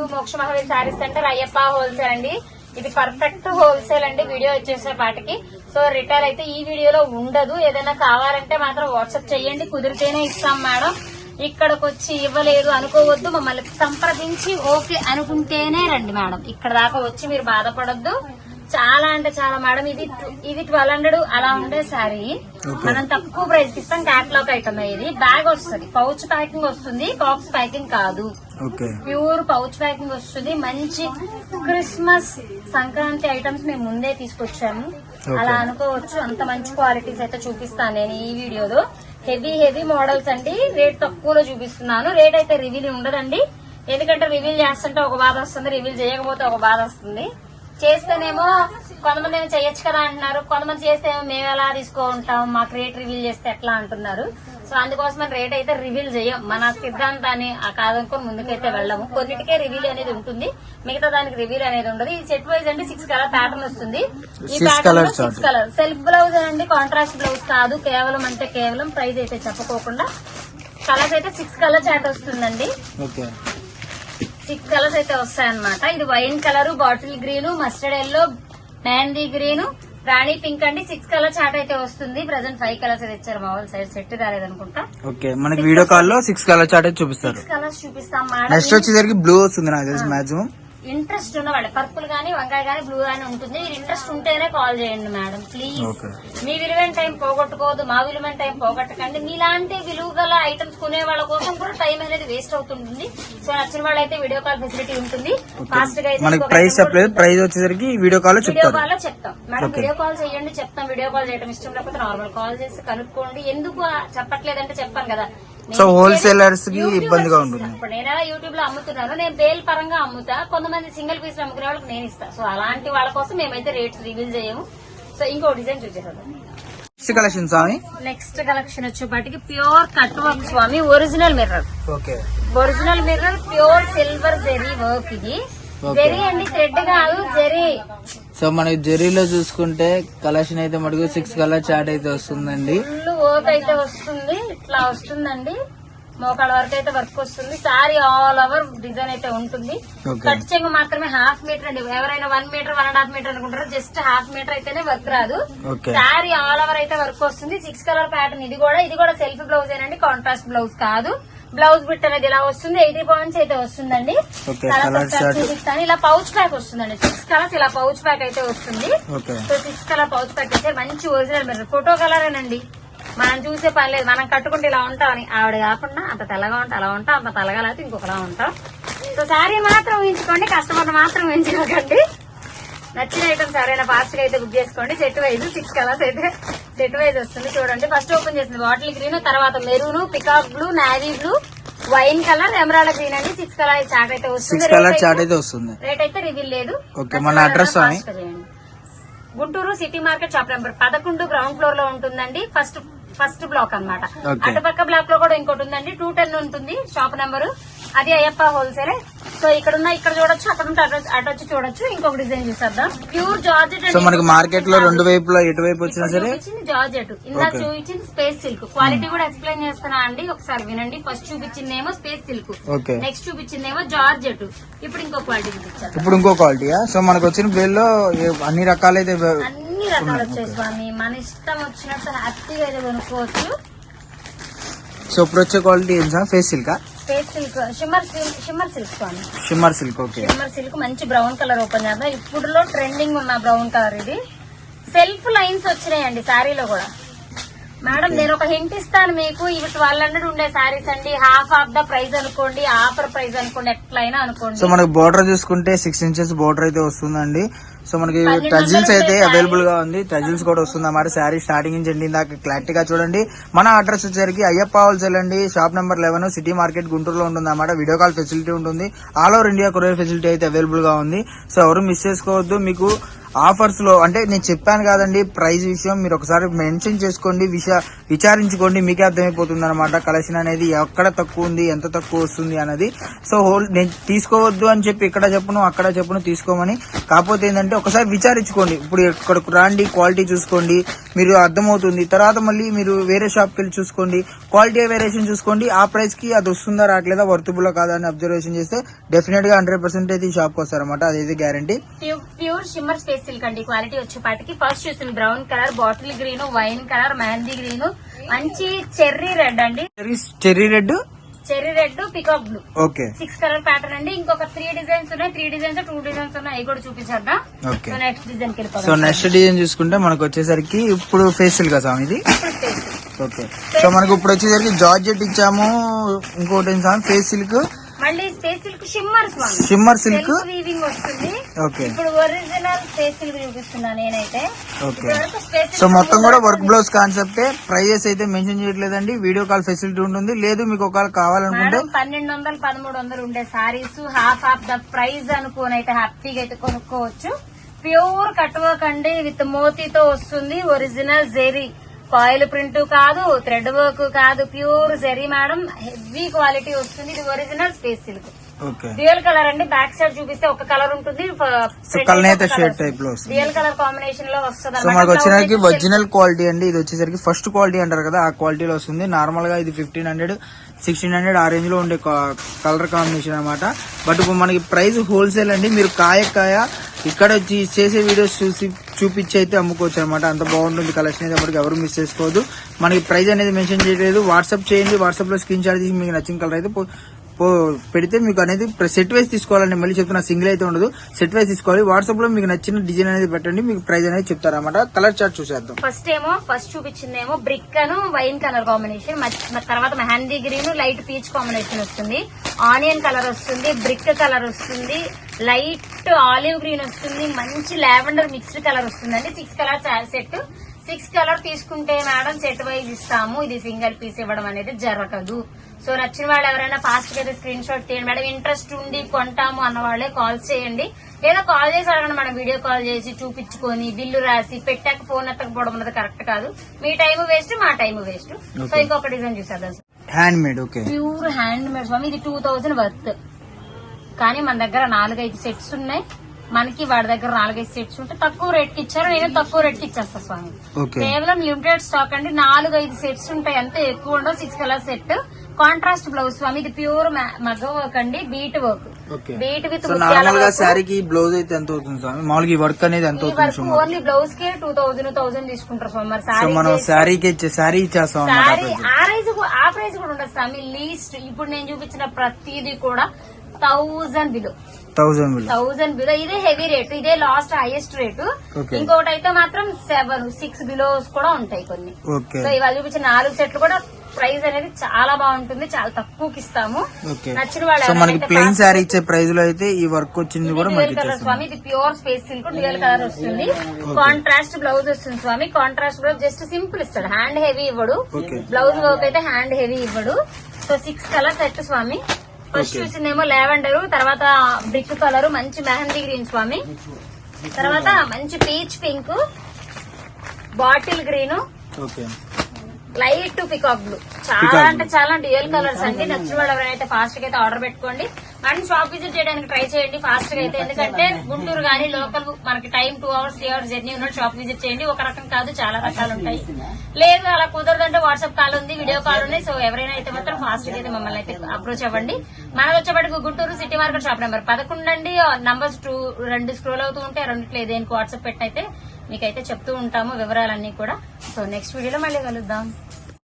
To Moksha Mahavir sari centre Ayyappa wholesale అండి. ఇది perfect wholesale అండి వీడియో వచ్చేసే పాటికి. సో రిటైల్ అయితే ఈ వీడియోలో ఉండదు. ఏదైనా కావాలంటే మాత్రం వాట్సాప్ చేయండి. కుదిరితేనే ఇస్తాం మేడం. ఇక్కడికి వచ్చి ఇవ్వలేదు అనుకోవద్దు. మమ్మల్ని సంప్రదించి ఓకే అనుకుంటేనే రండి మేడం. ఇక్కడ దాకా వచ్చి మీరు బాధపడొద్దు. చాలా అంటే చాలా మేడం ఇది ఇది ట్వెల్వ్ హండ్రెడ్ అలా ఉండే సారీ మనం తక్కువ ప్రైస్కి ఇస్తాం క్యాట్లాగ్ ఐటమ్ ఇది. బ్యాగ్ వస్తుంది పౌచ్ ప్యాకింగ్ వస్తుంది బాక్స్ ప్యాకింగ్ కాదు. ప్యూర్ పౌచ్ ప్యాకింగ్ వస్తుంది మంచి క్రిస్మస్ సంక్రాంతి ఐటమ్స్ మేము ముందే తీసుకొచ్చాము. అలా అనుకోవచ్చు అంత మంచి క్వాలిటీస్ అయితే చూపిస్తాను నేను ఈ వీడియోలో. హెవీ హెవీ మోడల్స్ అండి రేట్ తక్కువలో చూపిస్తున్నాను. రేట్ అయితే రివీల్ ఉండదండి. ఎందుకంటే రివీల్ చేస్తుంటే ఒక బాధ వస్తుంది రివీల్ చేయకపోతే ఒక బాధ వస్తుంది. చేస్తేనేమో కొంతమంది ఏమో చేయొచ్చు కదా అంటున్నారు. కొంతమంది చేస్తే మేము ఎలా తీసుకుంటాం మాకు రేట్ రివీల్ చేస్తే ఎట్లా అంటున్నారు? సో అందుకోసం రేట్ అయితే రివీల్ చేయం. మన సిద్ధాంతాన్ని ఆ కాదనుకొని ముందుకైతే వెళ్ళము. కొన్నిటికే రివీల్ అనేది ఉంటుంది. మిగతా దానికి రివీల్ అనేది ఉండదు. ఈ సెట్ వైజ్ అంటే సిక్స్ కలర్ ప్యాటర్న్ వస్తుంది. ఈ pattern six colour self blouse అండి కాంట్రాస్ట్ బ్లౌజ్ కాదు. కేవలం అంటే కేవలం ప్రైస్ అయితే చెప్పుకోకుండా. కలర్స్ అయితే సిక్స్ కలర్ చాట్ వస్తుందండి. సిక్స్ కలర్స్ అయితే వస్తాయన్నమాట. ఇది wine colour bottle green mustard yellow mehndi green rani pink అండి. సిక్స్ కలర్ చాట్ అయితే వస్తుంది. ప్రజెంట్ ఫైవ్ కలర్స్ అయితే ఇచ్చారు మా వాళ్ళు సైడ్ సెట్ రాలేదనుకుంటా. ఓకే మనకి వీడియో కాల్లో సిక్స్ కలర్ చార్ట్ అయితే చూపిస్తారు. సిక్స్ కలర్స్ చూపిస్తాం నెక్స్ట్ వచ్చేసరికి బ్లూ వస్తుంది నాకు తెలిసి మాక్సిమం ఇంట్రెస్ట్ ఉన్న వాళ్ళే పర్పుల్ గానీ వంకాయ గానీ బ్లూ గానీ ఉంటుంది. మీరు ఇంట్రెస్ట్ ఉంటేనే కాల్ చేయండి మేడం ప్లీజ్. మీ విలువైన టైం పోగొట్టుకోవద్దు మా విలువైన టైం పోగొట్టకండి. మీలాంటి విలువ గల ఐటమ్స్ కొనే వాళ్ళ కోసం కూడా టైం అనేది వేస్ట్ అవుతుంటుంది. సో నచ్చిన వాళ్ళైతే వీడియో కాల్ ఫెసిలిటీ ఉంటుంది. ఫాస్ట్గా మనకి ప్రైస్ చెప్పలేదు. ప్రైస్ వచ్చేసరికి వీడియో కాల్లో వీడియో కాల్ చెప్తాం. మేడం. వీడియో కాల్ చేయండి చెప్తాం. వీడియో కాల్ చేయడం ఇష్టం లేకపోతే నార్మల్ కాల్ చేసి కనుక్కోండి. ఎందుకు చెప్పట్లేదంటే చెప్పాను కదా. సో wholesalers కి ఇబ్బందిగా. ఉంటుంది. ఇప్పుడు నేను ఎలా యూట్యూబ్లో అమ్ముతున్నాను నేను బేల్ పరంగా అమ్ముతా. కొంతమంది సింగిల్ పీస్ అమ్ముకునే వాళ్ళకి నేను ఇస్తా. సో అలాంటి వాళ్ళ కోసం మేమైతే రేట్స్ రివీల్ చేయము. సో ఇంకో డిజైన్ చూసేసాం నెక్స్ట్ కలెక్షన్ స్వామి. నెక్స్ట్ కలెక్షన్ వచ్చేపాటికి ప్యూర్ కట్ వర్క్ స్వామి. Original mirror okay original mirror pure silver zari work ఇది. జెరీ అండి థ్రెడ్ కాదు జెరీ సో మనకి జెరీలో చూసుకుంటే కలెక్షన్ అయితే మటుకు సిక్స్ కలర్ చార్ట్ అయితే వస్తుందండి. ఫుల్ వర్క్ అయితే వస్తుంది. ఇట్లా వస్తుందండి. మోకాళ్ళ వరకు అయితే వర్క్ వస్తుంది. సారీ ఆల్ ఓవర్ డిజైన్ అయితే ఉంటుంది. కట్ చెంగు మాత్రమే హాఫ్ మీటర్ అండి. ఎవరైనా one metre one and half metre అనుకుంటారు జస్ట్ హాఫ్ మీటర్ అయితేనే వర్క్ రాదు. సారీ ఆల్ ఓవర్ అయితే వర్క్ వస్తుంది. సిక్స్ కలర్ ప్యాటర్న్ ఇది కూడా ఇది కూడా సెల్ఫ్ బ్లౌజ్ ఏనండి కాంట్రాస్ట్ బ్లౌజ్ కాదు. బ్లౌజ్ బిట్ అనేది ఇలా వస్తుంది? ఎయిటీ పాయింట్స్ అయితే వస్తుందండి. చూపిస్తాను. ఇలా పౌచ్ ప్యాక్ వస్తుందండి. సిక్స్ కలర్స్ ఇలా పౌచ్ ప్యాక్ అయితే వస్తుంది. So six colour pouch pack అయితే మంచి ఒరిజినల్ మీరు ఫోటో కలరేనండి మనం చూసే పని లేదు. మనం కట్టుకుంటే ఇలా ఉంటామని ఆవిడ కాకుండా అంత తెల్లగా ఉంటా అలా ఉంటా అంత తెల్లగా లేకపోతే ఇంకొకలా ఉంటాం. సో శారీ మాత్రం ఊహించుకోండి కస్టమర్ మాత్రం ఊహించుకోకండి నచ్చిన ఐటమ్స్ ఎవరైనా ఫాస్ట్గా అయితే బుక్ చేసుకోండి. సెట్ వైజ్ సిక్స్ కలర్స్ అయితే సెట్ వైజ్ వస్తుంది చూడండి. ఫస్ట్ ఓపెన్ చేసింది బాటిల్ గ్రీన్ తర్వాత maroon peacock blue navy blue wine colour emerald green అండి. సిక్స్ కలర్ చాట్ అయితే వస్తుంది. కలర్ చార్ట్ అయితే- వస్తుంది. రేట్ అయితే రివీల్ లేదు. మన చేయండి. Guntur city market shop number పదకొండు గ్రౌండ్ ఫ్లోర్లో ఉంటుందండి. ఫస్ట్ ఫస్ట్ బ్లాక్ అన్నమాట. Okay. అటుపక్క బ్లాక్లో కూడా ఇంకోటి ఉందండి. టూ టెన్ ఉంటుంది షాప్ నెంబర్. అది అయ్యప్ప హోల్సేల్. సో ఇక్కడ ఉన్న ఇక్కడ చూడొచ్చు అక్కడ ఉంటే అటు వచ్చి చూడొచ్చు. ఇంకొక డిజైన్ చూసేద్దాం. ప్యూర్ జార్జెట్ సో మనకి మార్కెట్లో రెండు వైపులా ఎటువైపు వచ్చినా సరే జార్జెట్ Okay. చూపించింది స్పేస్ సిల్క్ క్వాలిటీ కూడా ఎక్స్ప్లెయిన్ చేస్తున్నా అండి? ఒకసారి వినండి. ఫస్ట్ చూపించింది ఏమో స్పేస్ సిల్క్ ఓకే. నెక్స్ట్ చూపించింది ఏమో జార్జెట్ ఇప్పుడు ఇంకో క్వాలిటీ చూపించారు ఇప్పుడు ఇంకో క్వాలిటీయా సో మనకు వచ్చిన బిల్లో అన్ని రకాలైతే అన్ని రకాలు వచ్చాయి స్వామి. మన ఇష్టం వచ్చినట్టు హ్యాపీగా అయితే కొనుక్కోవచ్చు. సో ఇప్పుడు వచ్చే క్వాలిటీ ఏం sir? Face సిల్కా silk shimmer silk shimmer silk స్వామి. Shimmer silk okay. Shimmer silk మంచి బ్రౌన్ కలర్ ఓపెన్ చేద్దాం. ఇప్పుడులో ట్రెండింగ్ ఉన్న బ్రౌన్ కలర్ ఇది. సెల్ఫ్ లైన్స్ వచ్చినాయండి శారీలో కూడా. మేడం నేను ఒక హింట్ ఇస్తాను మీకు. ఇవి ట్వెల్వ్ హండ్రెడ్ ఉండే శారీస్ అండి. హాఫ్ ఆఫ్ ద ప్రైస్ అనుకోండి ఆఫర్ ప్రైస్ అనుకోండి ఎట్లయినా సో అనుకోండి మనకి బోర్డర్ చూసుకుంటే సిక్స్ ఇంచెస్ బోర్డర్ అయితే వస్తుందండి. సో మనకి టజిల్స్ అయితే అవైలబుల్గా ఉంది. టజిల్స్ కూడా వస్తుంది అన్నమాట. శారీ స్టార్టింగ్ నుంచి ఎండింగ్ దాకా క్లారిటీగా చూడండి. మన అడ్రస్ వచ్చేసరికి అయ్యప్ప హోల్సేల్ అండి. Shop number eleven city market గుంటూరులో ఉంటుంది అన్నమాట. వీడియో కాల్ ఫెసిలిటీ ఉంటుంది. All over India courier facility అయితే అవైలబుల్గా ఉంది. సో ఎవరు మిస్ చేసుకోవద్దు. మీకు ఆఫర్స్లో అంటే నేను చెప్పాను కాదండి ప్రైస్ విషయం మీరు ఒకసారి మెన్షన్ చేసుకోండి విష విచారించుకోండి మీకే అర్థమైపోతుంది అనమాట కలెక్షన్ అనేది ఎక్కడ తక్కువ ఉంది ఎంత తక్కువ వస్తుంది అనేది సో హోల్ నేను తీసుకోవద్దు అని చెప్పి ఇక్కడ చెప్పును అక్కడ చెప్పును తీసుకోమని. కాకపోతే ఏంటంటే ఒకసారి విచారించుకోండి. ఇప్పుడు ఇక్కడకు రాండి క్వాలిటీ చూసుకోండి మీరు అర్థమవుతుంది. తర్వాత మళ్ళీ మీరు వేరే షాప్కి వెళ్ళి చూసుకోండి క్వాలిటీ వేరియేషన్ చూసుకోండి ఆ ప్రైస్కి అది వస్తుందా రావట్లేదా వర్తుబుల్ కాదా అని అబ్జర్వేషన్ చేస్తే డెఫినెట్గా హండ్రెడ్ పర్సెంట్ అయితే ఈ షాప్కి వస్తారన్నమాట. అదైతే guarantee. Pure shimmer space silk అండి. క్వాలిటీ వచ్చేపాటికి ఫస్ట్ చూసింది brown colour bottle green wine colour mehndi green మంచి చెర్రీ రెడ్ అండి. Cherry red cherry red peacock blue okay six colour pattern అండి. ఇంకొక త్రీ డిజైన్స్ ఉన్నాయి. త్రీ డిజైన్స్ టూ డిజైన్స్ ఉన్నాయి. అవి కూడా చూపించేద్దాం. సో నెక్స్ట్ డిజైన్కి సో నెక్స్ట్ డిజైన్ చూసుకుంటే మనకు వచ్చేసరికి ఇప్పుడు ఫేషియల్ కదా ఇది. ఓకే సో మనకు ఇప్పుడు వచ్చేసరికి జార్జెట్ ఇచ్చాము. ఇంకోటి ఫేస్ సిల్క్ మళ్ళీ స్పేస్ సిల్క్ షిమ్మర్ స్వామి. Shimmer silk? వీవింగ్ వస్తుంది. ఓకే. ఇప్పుడు ఒరిజినల్ స్పేస్ సిల్క్ చూపిస్తున్నా నేనైతే. ఓకే. సో మొత్తం కూడా వర్క్ బ్లౌజ్ కాన్సెప్టే ప్రైజెస్ అయితే మెన్షన్ చేయట్లేదండి. వీడియో కాల్ ఫెసిలిటీ ఉంటుంది. లేదు మీకు ఒకవేళ కావాలనుకుంటే పన్నెండు వందలు పదమూడు వందలు ఉండే sarees half half the price అనుకోని అయితే హ్యాపీగా అయితే కొనుక్కోవచ్చు. ప్యూర్ కట్ వర్క్ అండి. విత్ మోతీతో వస్తుంది. ఒరిజినల్ జెరీ కాయిల్ ప్రింట్ కాదు థ్రెడ్ వర్క్ కాదు pure zari madam heavy quality వస్తుంది. ఇది original space silk. Okay dual colour అండి. బ్యాక్ సైడ్ చూపిస్తే ఒక కలర్ ఉంటుంది. షేడ్ టైప్లో కలర్ కాంబినేషన్లో వస్తుంది సో మనకు వచ్చేసరికి ఒరిజినల్ క్వాలిటీ అండి. ఇది వచ్చేసరికి ఫస్ట్ క్వాలిటీ అంటారు కదా ఆ క్వాలిటీలో వస్తుంది. నార్మల్గా ఇది ఫిఫ్టీన్ హండ్రెడ్ సిక్స్టీన్ హండ్రెడ్ ఆ రేంజ్లో ఉండే కలర్ కాంబినేషన్ అన్నమాట. బట్ ఇప్పుడు మనకి ప్రైస్ హోల్సేల్ అండి. మీరు కాయ కాయ ఇక్కడ వచ్చి చేసే వీడియోస్ చూసి చూపించి అయితే అమ్ముకోవచ్చు అనమాట అంత బాగుంటుంది కలెక్షన్ అయితే అప్పటికి ఎవరు మిస్ చేసుకోవద్దు. మనకి ప్రైస్ అనేది మెన్షన్ చేయలేదు. వాట్సాప్ చేయండి. వాట్సాప్లో స్క్రీన్ షాట్ తీసి మీకు నచ్చిన కలర్ అయితే పెడితే మీకు అనేది సెట్ వైస్ తీసుకోవాలని మళ్ళీ చెప్తున్నా సింగిల్ అయితే ఉండదు. సెట్ వైస్ తీసుకోవాలి. వాట్సాప్లో మీకు నచ్చిన డిజైన్ అనేది పెట్టండి. మీకు ప్రైస్ అనేది చెప్తారన్నమాట. కలర్ చార్ట్ చూసేద్దాం. ఫస్ట్ ఏమో ఫస్ట్ చూపించిందేమో బ్రిక్ అను వైన్ కలర్ కాంబినేషన్ తర్వాత mehndi green light peach combination వస్తుంది. ఆనియన్ కలర్ వస్తుంది బ్రిక్ కలర్ వస్తుంది. లైట్ ఆలివ్ గ్రీన్ వస్తుంది. మంచి లావెండర్ మిక్స్డ్ కలర్ వస్తుందండి. Six colour set six colour తీసుకుంటే మేడం సెట్ వైజ్ ఇస్తాము. ఇది సింగిల్ పీస్ ఇవ్వడం అనేది జరగదు. సో నచ్చిన వాళ్ళు ఎవరైనా ఫాస్ట్గా స్క్రీన్ షాట్ తీయండి. మేడం ఇంట్రెస్ట్ ఉండి కొంటాము అన్న వాళ్ళే కాల్ చేయండి. లేదా కాల్ చేసి అడగండి మేడం వీడియో కాల్ చేసి చూపించుకొని బిల్లు రాసి పెట్టాక ఫోన్ ఎత్తకపోవడం అనేది కరెక్ట్ కాదు. మీ టైం వేస్ట్ మా టైం వేస్ట్ సో. ఇంకొక డిజైన్ చూసేద్దాం hand made okay pure hand made స్వామి. ఇది టూ వర్త్ కానీ మన దగ్గర నాలుగైదు సెట్స్ ఉన్నాయి. మనకి వాడి దగ్గర నాలుగైదు సెట్స్ ఉంటే తక్కువ రేట్కి ఇచ్చారు నేను తక్కువ రేట్కి ఇచ్చేస్తా స్వామి. కేవలం లిమిటెడ్ స్టాక్ అండి. నాలుగు ఐదు సెట్స్ ఉంటాయి అంతే ఎక్కువ ఉండవు six colour set contrast blouse స్వామి ఇది ప్యూర్ మగ్గ వర్క్ అండి బీట్ వర్క్ బీట్ విత్ నార్మల్గా శారీకి బ్లౌజ్ అయితే ఎంత అవుతుంది స్వామి? మామూలుగా వర్క్ అనేది ఎంత అవుతుంది ఓన్లీ బ్లౌజ్ కే టూ థౌసండ్ థౌసండ్ తీసుకుంటారు స్వామి. మరి సారీ మనం శారీకి ఇచ్చే శారీ ఇచ్చేస్తాం అన్నమాట ఆ ప్రైస్ ఆ ప్రైస్ కూడా ఉండదు స్వామి. లీస్ట్ ఇప్పుడు నేను చూపించిన ప్రతిదీ కూడా thousand below thousand below. Thousand below. ఇదే హెవీ రేటు ఇదే లాస్ట్ హైయెస్ట్ రేటు. ఇంకొకటి అయితే మాత్రం సెవెన్ సిక్స్ బిలోస్ కూడా ఉంటాయి కొన్ని. సో ఇవాళ చూపించిన నాలుగు సెట్లు కూడా ప్రైస్ అనేది చాలా బాగుంటుంది చాలా తక్కువకి ఇస్తాము. నచ్చిన వాళ్ళు సో మనకి ప్లెయిన్ శారీ ఇచ్చే ప్రైస్లో అయితే ఈ వర్క్ వచ్చింది కూడా కలర్ స్వామి ఇది pure space silk dual colour వస్తుంది. కాంట్రాస్ట్ బ్లౌజ్ వస్తుంది స్వామి. కాంట్రాస్ట్ బ్లౌజ్ జస్ట్ సింపుల్ ఇస్తాడు. హ్యాండ్ హెవీ ఇవ్వడు. బ్లౌజ్ వర్క్ అయితే హ్యాండ్ హెవీ ఇవ్వడు. సో సిక్స్ కలర్ సెట్ స్వామి. ఫస్ట్. చూసిందేమో లావెండర్ తర్వాత బ్రిక్ కలర్ మంచి మెహందీ గ్రీన్ స్వామి. తర్వాత మంచి peach pink bottle green light peacock blue. చాలా అంటే చాలా డ్యూయల్ కలర్స్ అండి. నచ్చిన వాళ్ళు ఎవరైతే ఫాస్ట్గా అయితే ఆర్డర్ పెట్టుకోండి. మనం షాప్ విజిట్ చేయడానికి ట్రై చేయండి ఫాస్ట్గా అయితే. ఎందుకంటే గుంటూరు గానీ లోకల్ మనకి time two hours three hours journey ఉన్న షాప్ విజిట్ చేయండి. ఒక రకం కాదు చాలా రకాలు ఉంటాయి. లేదు అలా కుదరదంటే వాట్సాప్ కాల్ ఉంది వీడియో కాల్ ఉంది సో ఎవరైనా అయితే మాత్రం ఫాస్ట్గా అయితే మమ్మల్ని అయితే అప్రోచ్ అవ్వండి. మనది వచ్చేప్పటికి Guntur city market shop number పదకొండు అండి నంబర్స్ టూ రెండు స్క్రోల్ అవుతూ ఉంటాయి. రెండిట్లో దేనికి వాట్సాప్ పెట్టయితే మీకైతే చెప్తూ ఉంటాము వివరాలన్నీ కూడా. సో నెక్స్ట్ వీడియోలో మళ్ళీ కలుద్దాం.